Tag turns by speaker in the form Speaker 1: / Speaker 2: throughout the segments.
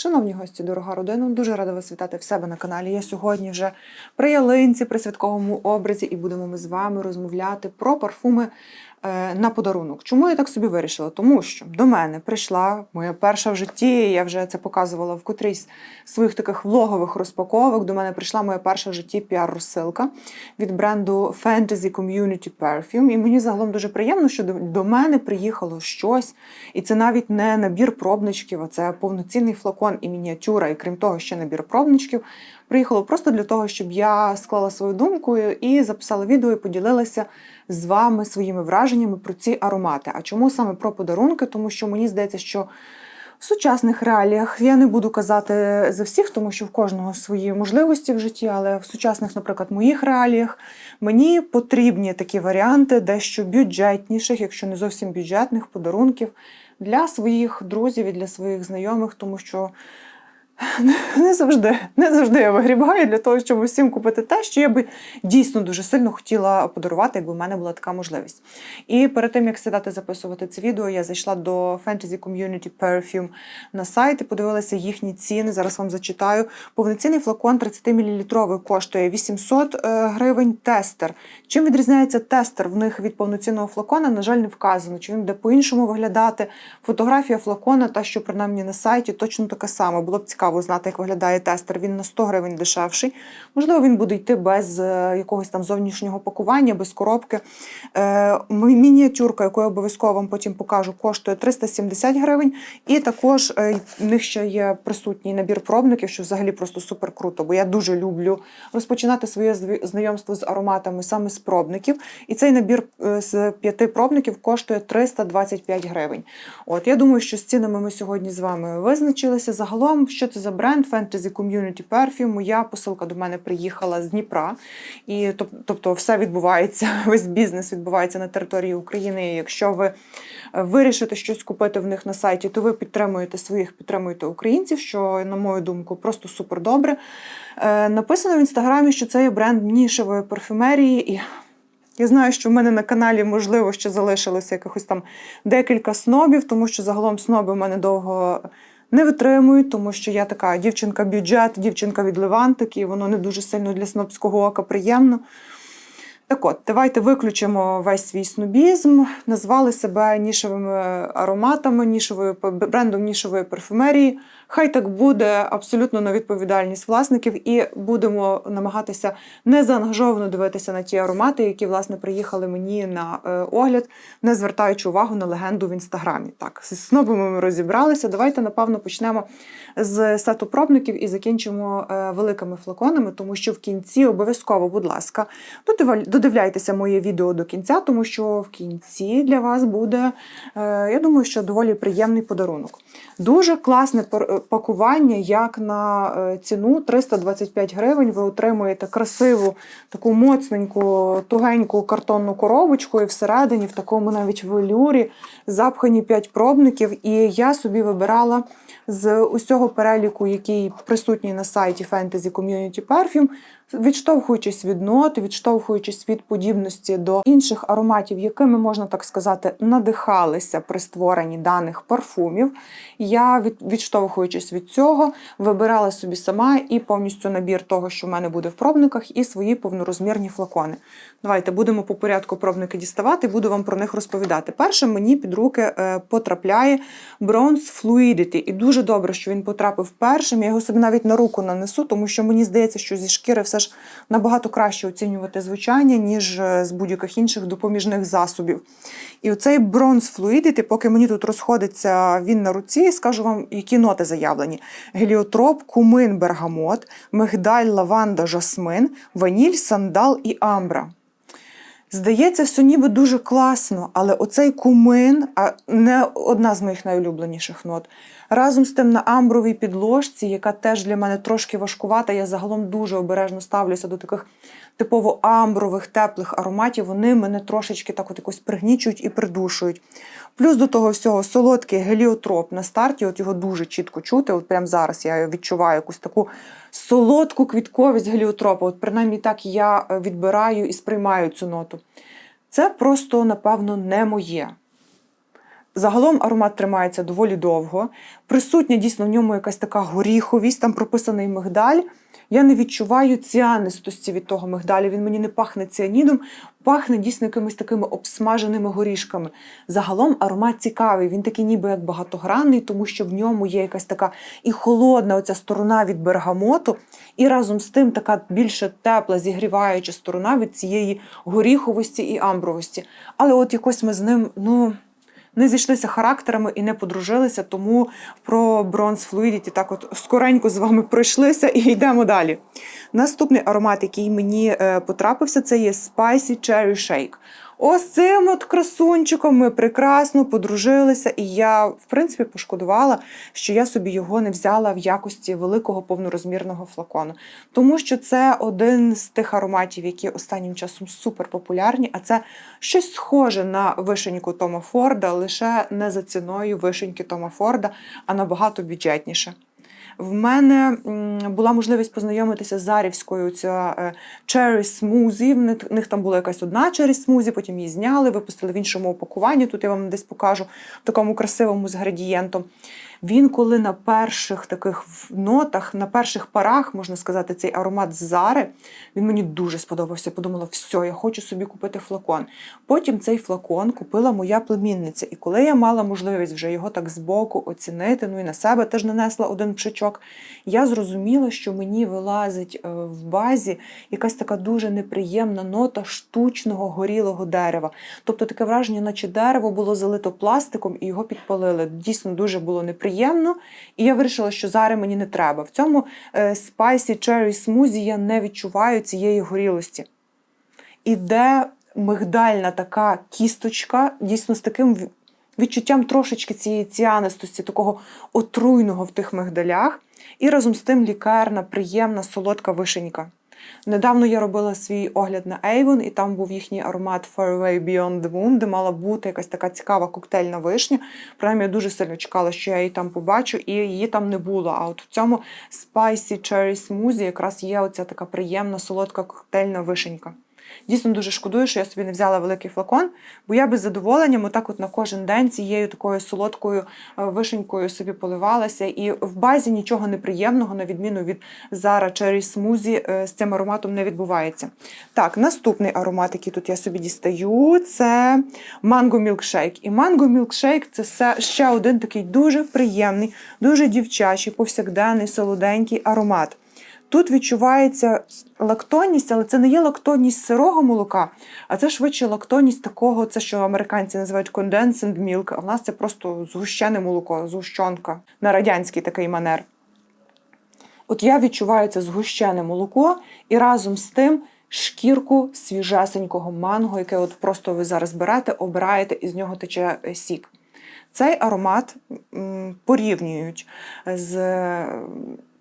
Speaker 1: Шановні гості, дорога родина, дуже рада вас вітати в себе на каналі. Я сьогодні вже при ялинці, при святковому образі, і будемо ми з вами розмовляти про парфуми на подарунок. Чому я так собі вирішила? Тому що до мене прийшла моя перша в житті. Я вже це показувала в котрійсь своїх таких влогових розпаковок. До мене прийшла моя перша в житті піар-розсилка від бренду Fantasy Community Perfume. І мені загалом дуже приємно, що до мене приїхало щось. І це навіть не набір пробничків, а це повноцінний флакон і мініатюра. І крім того, ще набір пробничків. Приїхало просто для того, щоб я склала свою думку і записала відео і поділилася з вами своїми враженнями про ці аромати. А чому саме про подарунки? Тому що мені здається, що в сучасних реаліях я не буду казати за всіх, тому що в кожного свої можливості в житті, але в сучасних, наприклад, моїх реаліях мені потрібні такі варіанти, дещо бюджетніших, якщо не зовсім бюджетних подарунків для своїх друзів і для своїх знайомих, тому що не завжди, не завжди я вигрібаю для того, щоб усім купити те, що я би дійсно дуже сильно хотіла подарувати, якби в мене була така можливість. І перед тим як сідати записувати це відео, я зайшла до Fantasy Community Perfume на сайт і подивилася їхні ціни. Зараз вам зачитаю. Повноцінний флакон 30 мл коштує 800 е, гривень. Тестер. Чим відрізняється тестер в них від повноцінного флакона? На жаль, не вказано. Чи він буде по-іншому виглядати? Фотографія флакона, та що принаймні на сайті, точно така сама. Було б цікаво знати, як виглядає тестер. Він на 100 гривень дешевший. Можливо, він буде йти без е, якогось там зовнішнього пакування, без коробки. Е, мініатюрка, яку я обов'язково вам потім покажу, коштує 370 гривень. І також е, в них ще є присутній набір пробників, що взагалі просто супер круто, бо я дуже люблю розпочинати своє знайомство з ароматами саме з пробників. І цей набір з п'яти пробників коштує 325 гривень. От я думаю, що з цінами ми сьогодні з вами визначилися. Загалом, що це за бренд Fantasy Community Perfume. Моя посилка до мене приїхала з Дніпра, і тобто все відбувається, весь бізнес відбувається на території України. І якщо ви е, вирішите щось купити в них на сайті, то ви підтримуєте своїх, підтримуєте українців, що, на мою думку, просто супер добре. Е, Написано в інстаграмі, що це є бренд нішевої парфюмерії. І я знаю, що в мене на каналі, можливо, ще залишилося якихось там декілька снобів, тому що загалом сноби в мене довго не витримують, тому що я така дівчинка бюджет, дівчинка від Левантики, воно не дуже сильно для снобського ока приємно. Так от, давайте виключимо весь свій снобізм, назвали себе нішевими ароматами, нішевою брендом нішевої парфюмерії. Хай так буде абсолютно на відповідальність власників, і будемо намагатися незаангажовано дивитися на ті аромати, які власне приїхали мені на е, огляд, не звертаючи увагу на легенду в інстаграмі. Так, з снобами ми розібралися. Давайте, напевно, почнемо з сету пробників і закінчимо е, великими флаконами, тому що в кінці обов'язково, будь ласка, додивляйтеся моє відео до кінця, тому що в кінці для вас буде, е, я думаю, що доволі приємний подарунок. Дуже класне пакування, як на е, ціну 325 гривень. Ви отримуєте красиву, таку моцненьку, тугеньку картонну коробочку, і всередині, в такому навіть велюрі, запхані 5 пробників. І я собі вибирала з усього переліку, який присутній на сайті Fantasy Community Perfume, відштовхуючись від нот, відштовхуючись від подібності до інших ароматів, якими можна так сказати, надихалися при створенні даних парфумів. Я відштовхуючись від цього, вибирала собі сама і повністю набір того, що в мене буде в пробниках, і свої повнорозмірні флакони. Давайте будемо по порядку пробники діставати, буду вам про них розповідати. Першим мені під руки е, потрапляє Bronze Fluidity. І дуже добре, що він потрапив першим. Я його собі навіть на руку нанесу, тому що мені здається, що зі шкіри все ж набагато краще оцінювати звучання, ніж е, з будь-яких інших допоміжних засобів. І оцей бронз флуїдити, поки мені тут розходиться він на руці, скажу вам, які ноти заявлені: геліотроп, кумин, бергамот, мигдаль, лаванда, жасмин, ваніль, сандал і амбра. Здається, все ніби дуже класно, але оцей кумин, а не одна з моїх найулюбленіших нот. Разом з тим на амбровій підложці, яка теж для мене трошки важкувата, я загалом дуже обережно ставлюся до таких типово амбрових, теплих ароматів. Вони мене трошечки так от якось пригнічують і придушують. Плюс до того всього солодкий геліотроп на старті, от його дуже чітко чути. От прямо зараз я відчуваю якусь таку солодку квітковість геліотропу. От принаймні так я е, відбираю і сприймаю цю ноту. Це просто, напевно, не моє. Загалом аромат тримається доволі довго. Присутня дійсно в ньому якась така горіховість, там прописаний мигдаль. Я не відчуваю ціанистості від того мигдалю. Він мені не пахне ціанідом, пахне дійсно якимись такими обсмаженими горішками. Загалом аромат цікавий, він такий ніби як багатогранний, тому що в ньому є якась така і холодна оця сторона від бергамоту, і разом з тим така більше тепла, зігріваюча сторона від цієї горіховості і амбровості. Але от якось ми з ним, ну не зійшлися характерами і не подружилися, тому про Bronze Fluidity так от скоренько з вами пройшлися і йдемо далі. Наступний аромат, який мені е, потрапився, це є Spicy Cherry Shake. Ось цим от красунчиком ми прекрасно подружилися, і я, в принципі, пошкодувала, що я собі його не взяла в якості великого повнорозмірного флакону. Тому що це один з тих ароматів, які останнім часом супер популярні, а це щось схоже на вишеньку Тома Форда, лише не за ціною вишеньки Тома Форда, а набагато бюджетніше. В мене була можливість познайомитися з Зарівською ця е, Cherry Smoothie. В них- там була якась одна Cherry Smoothie, потім її зняли, випустили в іншому упакуванні. Тут я вам десь покажу в такому красивому з градієнтом. Він, коли на перших таких нотах, на перших парах, можна сказати, цей аромат Зари, він мені дуже сподобався. Подумала, все, я хочу собі купити флакон. Потім цей флакон купила моя племінниця. І коли я мала можливість вже його так збоку оцінити, ну і на себе теж нанесла один пшичок, я зрозуміла, що мені вилазить е, в базі якась така дуже неприємна нота штучного горілого дерева. Тобто таке враження, наче дерево було залито пластиком і його підпалили. Дійсно дуже було неприємно. І я вирішила, що зараз мені не треба. В цьому е, Spicy Cherry Smoothie я не відчуваю цієї горілості. Іде мигдальна така кісточка, дійсно з таким відчуттям трошечки цієї ціанистості, такого отруйного в тих мигдалях. І разом з тим лікарна, приємна, солодка вишенька. Недавно я робила свій огляд на Avon, і там був їхній аромат Far Away Beyond the Moon, де мала бути якась така цікава коктейльна вишня. Принаймні, я дуже сильно чекала, що я її там побачу, і її там не було. А от в цьому Spicy Cherry Smoothie якраз є оця така приємна, солодка коктейльна вишенька. Дійсно дуже шкодую, що я собі не взяла великий флакон, бо я би з задоволенням отак от на кожен день цією такою солодкою е, вишенькою собі поливалася. І в базі нічого неприємного, на відміну від Zara Cherry Smoothie, е, з цим ароматом не відбувається. Так, наступний аромат, який тут я собі дістаю, це Mango Milkshake. І Mango Milkshake це ще один такий дуже приємний, дуже дівчачий, повсякденний, солоденький аромат. Тут відчувається лактонність, але це не є лактонність сирого молока, а це швидше лактонність такого, це що американці називають condensed milk, а в нас це просто згущене молоко, згущенка на радянський такий манер. От я відчуваю це згущене молоко і разом з тим шкірку свіжесенького манго, яке от просто ви зараз берете, обираєте, і з нього тече е, сік. Цей аромат порівнюють з.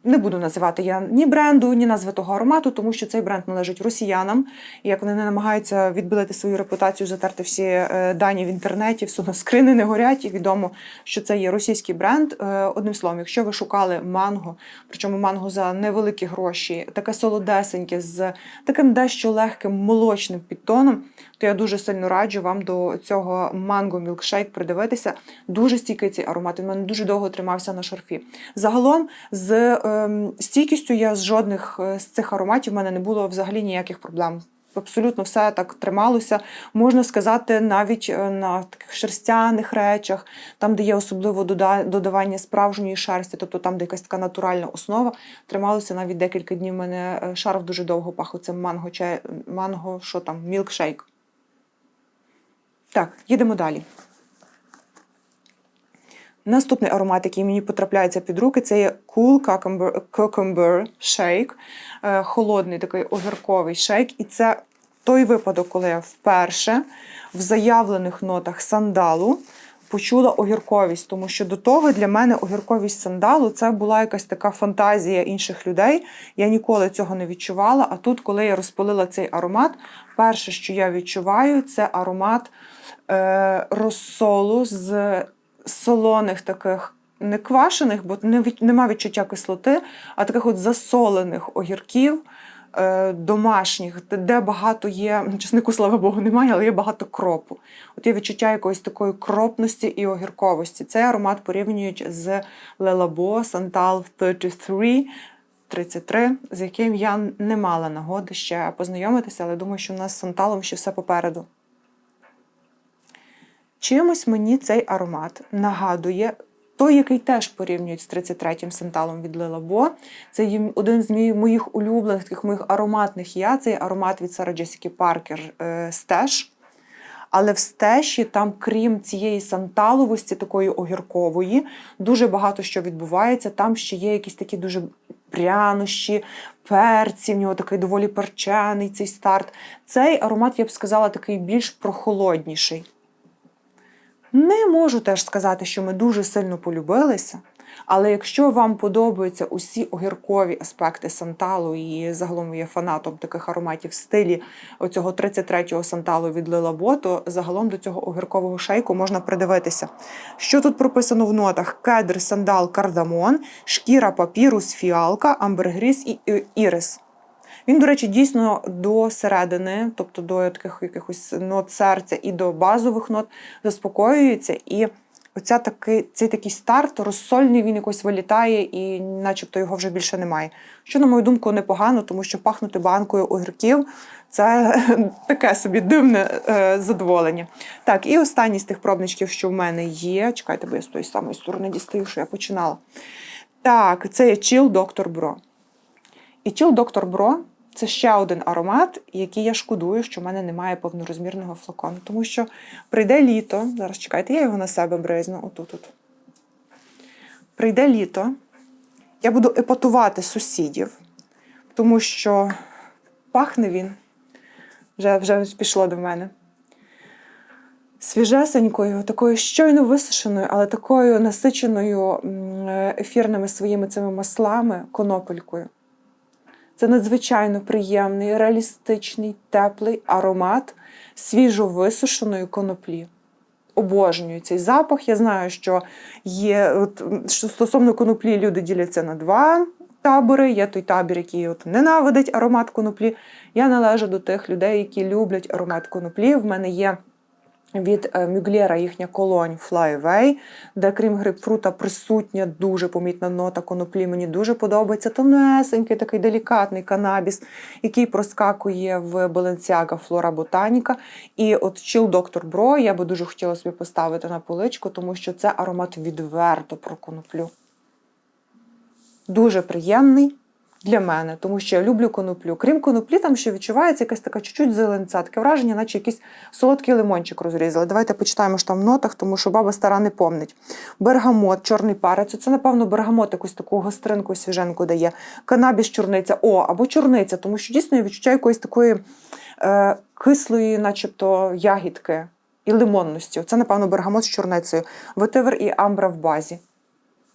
Speaker 1: Е, Не буду називати я ні бренду, ні назви того аромату, тому що цей бренд належить росіянам. І як вони не намагаються відбилити свою репутацію, затерти всі е, дані в інтернеті, все одно скрини не горять, і відомо, що це є російський бренд. Е, Одним словом, якщо ви шукали манго, причому манго за невеликі гроші, таке солодесеньке з таким дещо легким молочним підтоном, то я дуже сильно раджу вам до цього манго мілкшейк придивитися. Дуже стійкий цей аромат. Він мене дуже довго тримався на шарфі. Загалом з ем, стійкістю я з жодних е, з цих ароматів в мене не було взагалі ніяких проблем. Абсолютно все так трималося. Можна сказати, навіть е, на таких шерстяних речах, там, де є особливо додавання справжньої шерсті, тобто там, де якась така натуральна основа, трималося навіть декілька днів. У мене е, шарф дуже довго пах оцим манго, чай, манго, що там, мілкшейк. Так, їдемо далі. Наступний аромат, який мені потрапляється під руки, це є Cool Cucumber, Cucumber Shake, Е, холодний такий огірковий шейк. І це той випадок, коли я вперше в заявлених нотах сандалу почула огірковість, тому що до того для мене огірковість сандалу це була якась така фантазія інших людей. Я ніколи цього не відчувала. А тут, коли я розпалила цей аромат, перше, що я відчуваю, це аромат е, розсолу з солоних таких. Не квашених, бо не від, нема відчуття кислоти, а таких от засолених огірків, е, домашніх, де- багато є, ну, чеснику, слава Богу, немає, але є багато кропу. От є відчуття якоїсь такої кропності і огірковості. Цей аромат порівнюють з Лелабо Santal 33. 33, з яким я не мала нагоди ще познайомитися, але думаю, що в нас з Санталом ще все попереду. Чимось мені цей аромат нагадує той, який теж порівнюють з 33-м санталом від Лилабо. Це один з моїх улюблених, таких моїх ароматних я. Цей аромат від Сара Джесіки Паркер е, Стеж. Але в стеші там, крім цієї санталовості, такої огіркової, дуже багато що відбувається. Там ще є якісь такі дуже прянощі, перці, в нього такий доволі перчений цей старт. Цей аромат, я б сказала, такий більш прохолодніший. Не можу теж сказати, що ми дуже сильно полюбилися. Але якщо вам подобаються усі огіркові аспекти санталу, і загалом є фанатом таких ароматів в стилі оцього 33-го санталу від Лилабо, то загалом до цього огіркового шейку можна придивитися. Що тут прописано в нотах? Кедр, сандал, кардамон, шкіра папірус, фіалка, амбергріс і ірис. Він, до речі, дійсно до середини, тобто до таких якихось нот серця і до базових нот заспокоюється. І оця такий, цей такий старт розсольний, він якось вилітає, і начебто його вже більше немає. Що, на мою думку, непогано, тому що пахнути банкою огірків це таке собі дивне е, задоволення. Так, і останній з тих пробничків, що в мене є. Чекайте, бо я з тої самої сторони дістаю, що я починала. Так, це є Chill Dr. Bro. І Chill Dr. Bro це ще один аромат, який я шкодую, що в мене немає повнорозмірного флакону. Тому що прийде літо, зараз чекайте, я його на себе бризну, отут. -от. Прийде літо, я буду епатувати сусідів, тому що пахне він, вже, вже пішло до мене. Свіжесенькою, такою щойно висушеною, але такою насиченою ефірними своїми цими маслами, конопелькою. Це надзвичайно приємний, реалістичний, теплий аромат свіжо висушеної коноплі. Обожнюю цей запах. Я знаю, що є от, що стосовно коноплі люди діляться на два табори. Є той табір, який от ненавидить аромат коноплі. Я належу до тих людей, які люблять аромат коноплі. В мене є від е, Мюглєра їхня колонь Fly Away, де крім грейпфрута присутня дуже помітна нота коноплі. Мені дуже подобається тонесенький, такий делікатний канабіс, який проскакує в Balenciaga Flora Botanica. І от Chill Dr. Bro я би дуже хотіла собі поставити на поличку, тому що це аромат відверто про коноплю. Дуже приємний. Для мене, тому що я люблю коноплю. Крім коноплі, там ще відчувається якась така чуть-чуть зеленця, таке враження, наче якийсь солодкий лимончик розрізали. Давайте почитаємо що там в нотах, тому що баба стара не помнить. Бергамот, чорний перець. Це, напевно, бергамот якусь таку гостринку, свіженку дає. Канабіс, чорниця, о, або чорниця, тому що дійсно я відчуваю якоїсь такої е, кислої, начебто, ягідки і лимонності. Це, напевно, бергамот з чорницею. Ветивер і амбра в базі.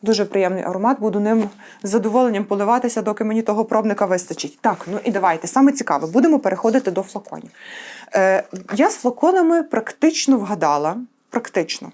Speaker 1: Дуже приємний аромат, буду ним з задоволенням поливатися, доки мені того пробника вистачить. Так, ну і давайте. Саме цікаве, будемо переходити до флаконів. Е, я з флаконами практично вгадала. Практично.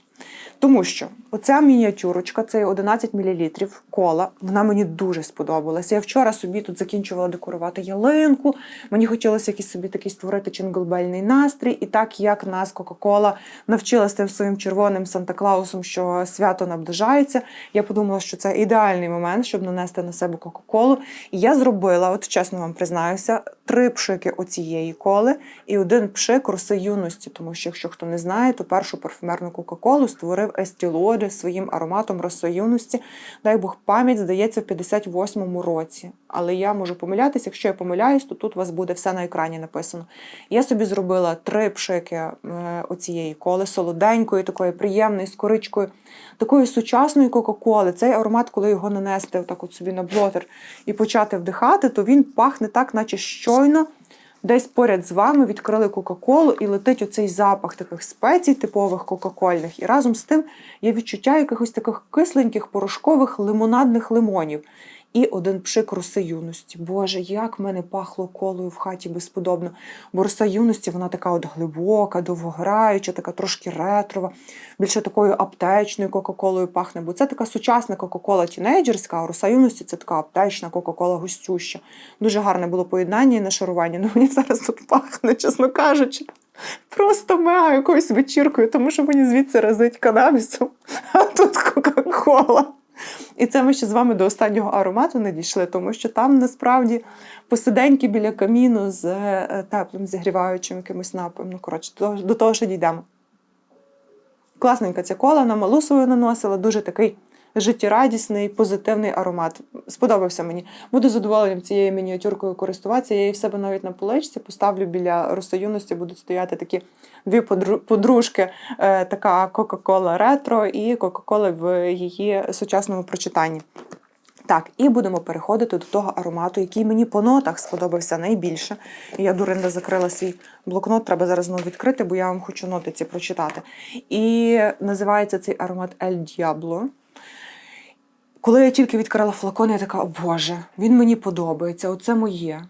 Speaker 1: Тому що оця мініатюрочка, це 11 мл кола, вона мені дуже сподобалася. Я вчора собі тут закінчувала декорувати ялинку. Мені хотілося якийсь собі такий створити чинглбельний настрій. І так як нас Кока-Кола навчила з тим своїм червоним Санта-Клаусом, що свято наближається, я подумала, що це ідеальний момент, щоб нанести на себе Кока-Колу. І я зробила, от чесно вам признаюся, три пшики оцієї коли і один пшик роси юності. Тому що, якщо хто не знає, то першу парфюмерну Кока-Колу створив Estee Lauder своїм ароматом роси юності. Дай Бог пам'ять, здається, в 58-му році. Але я можу помилятися. Якщо я помиляюсь, то тут у вас буде все на екрані написано. Я собі зробила три пшики е, оцієї коли, солоденької, такої приємної, з коричкою, такої сучасної Кока-Коли. Цей аромат, коли його нанести отак от собі на блотер і почати вдихати, то він пахне так, наче щойно. Десь поряд з вами відкрили Кока-Колу і летить оцей запах таких спецій, типових кока-кольних. І разом з тим є відчуття якихось таких кисленьких порошкових лимонадних лимонів. І один пшик роси юності. Боже, як мене пахло колою в хаті безподобно. Бо роса юності вона така от глибока, довгограюча, така трошки ретрова, більше такою аптечною Кока-Колою пахне. Бо це така сучасна Кока-Кола тінейджерська, а роса юності це така аптечна Кока-Кола густюща. Дуже гарне було поєднання і нашарування. Ну мені зараз тут пахне, чесно кажучи. Просто мега якоюсь вечіркою, тому що мені звідси разить канабісом, а тут Кока-Кола. І це ми ще з вами до останнього аромату не дійшли, тому що там насправді посиденьки біля каміну з е, теплим зігріваючим якимось напоєм. Ну, коротше, до, того ще дійдемо. Класненька ця кола, на малу свою наносила, дуже такий життєрадісний, позитивний аромат. Сподобався мені. Буду задоволенням цією мініатюркою користуватися. Я її в себе навіть на поличці поставлю біля розсоюності, будуть стояти такі дві подружки, е, така Кока-Кола ретро і Кока-Кола в її сучасному прочитанні. Так, і будемо переходити до того аромату, який мені по нотах сподобався найбільше. Я дуринда закрила свій блокнот, треба зараз знову відкрити, бо я вам хочу ноти ці прочитати. І називається цей аромат El Diablo. Коли я тільки відкрила флакон, я така, о Боже, він мені подобається, оце моє.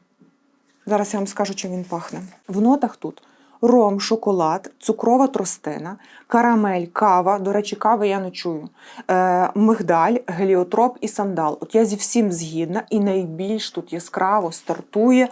Speaker 1: Зараз я вам скажу, чим він пахне. В нотах тут ром, шоколад, цукрова тростина, карамель, кава. До речі, кави я не чую. Е, мигдаль, геліотроп і сандал. От я зі всім згідна, і найбільш тут яскраво стартує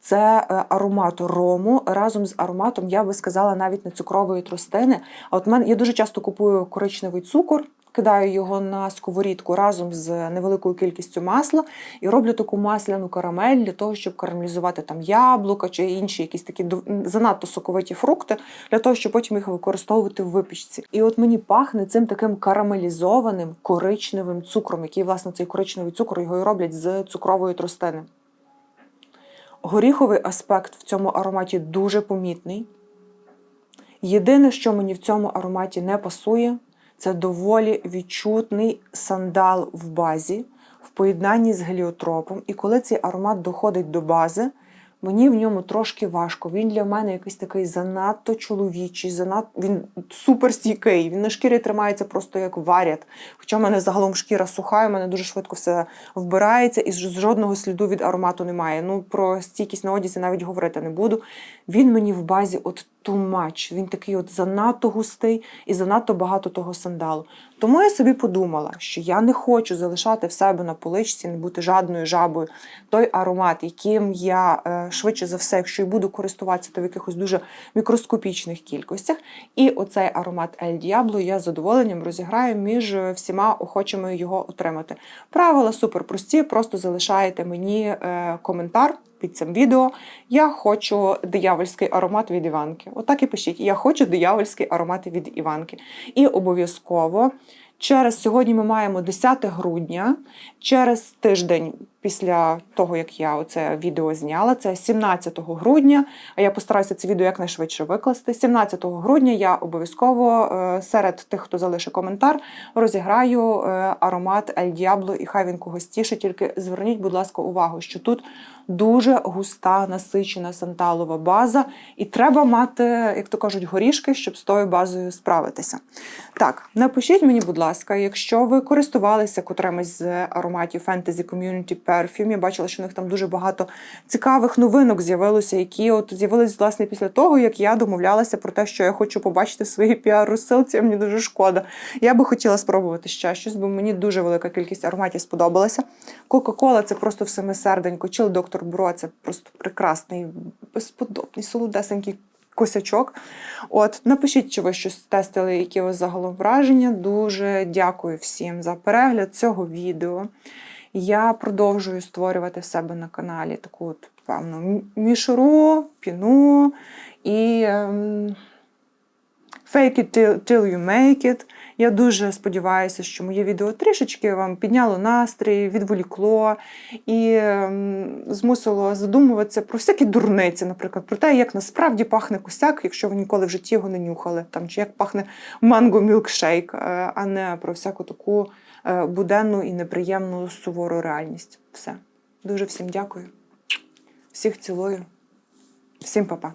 Speaker 1: це е, аромат рому разом з ароматом, я би сказала, навіть не цукрової тростини. А от мен, я дуже часто купую коричневий цукор. Кидаю його на сковорідку разом з невеликою кількістю масла і роблю таку масляну карамель для того, щоб карамелізувати там яблука чи інші якісь такі занадто соковиті фрукти, для того, щоб потім їх використовувати в випічці. І от мені пахне цим таким карамелізованим коричневим цукром, який, власне, цей коричневий цукор його і роблять з цукрової тростини. Горіховий аспект в цьому ароматі дуже помітний. Єдине, що мені в цьому ароматі не пасує, це доволі відчутний сандал в базі в поєднанні з геліотропом. І коли цей аромат доходить до бази, мені в ньому трошки важко. Він для мене якийсь такий занадто чоловічий, занадто він супер стійкий. Він на шкірі тримається просто як варят. Хоча в мене загалом шкіра суха, в мене дуже швидко все вбирається, і ж- жодного сліду від аромату немає. Ну про стійкість на одязі навіть говорити не буду. Він мені в базі от too much. Він такий от занадто густий і занадто багато того сандалу. Тому я собі подумала, що я не хочу залишати в себе на поличці, не бути жадною жабою. Той аромат, яким я е, швидше за все, якщо і буду користуватися, то в якихось дуже мікроскопічних кількостях. І оцей аромат El Diablo я з задоволенням розіграю між е, всіма охочими його отримати. Правила супер прості, просто залишаєте мені е, коментар. Під цим відео я хочу диявольський аромат від Іванки. Отак і пишіть: я хочу диявольський аромат від Іванки. І обов'язково через сьогодні ми маємо 10 грудня, через тиждень після того, як я оце відео зняла, це 17 грудня. А я постараюся це відео якнайшвидше викласти. 17 грудня я обов'язково е, серед тих, хто залишить коментар, розіграю е, аромат El Diablo і хай він когось тіше. Тільки зверніть, будь ласка, увагу, що тут дуже густа, насичена санталова база, і треба мати, як то кажуть, горішки, щоб з тою базою справитися. Так, напишіть мені, будь ласка, якщо ви користувалися котремось з ароматів Fantasy Community Perfume, я бачила, що у них там дуже багато цікавих новинок з'явилося, які от з'явились власне після того, як я домовлялася про те, що я хочу побачити в своїй піар-розсилці, мені дуже шкода. Я би хотіла спробувати ще щось, бо мені дуже велика кількість ароматів сподобалася. Кока-кола це просто все серденько. Чил доктор Бро це просто прекрасний, безподобний, солодесенький косячок. От, напишіть, чи ви щось тестили, які у вас загалом враження. Дуже дякую всім за перегляд цього відео. Я продовжую створювати в себе на каналі таку от, певну мішуру, піну і ем, fake it till, till you make it. Я дуже сподіваюся, що моє відео трішечки вам підняло настрій, відволікло і ем, змусило задумуватися про всякі дурниці, наприклад, про те, як насправді пахне косяк, якщо ви ніколи в житті його не нюхали, там, чи як пахне манго мілкшейк, е, а не про всяку таку буденну і неприємну сувору реальність. Все. Дуже всім дякую. Всіх цілую. Всім па-па.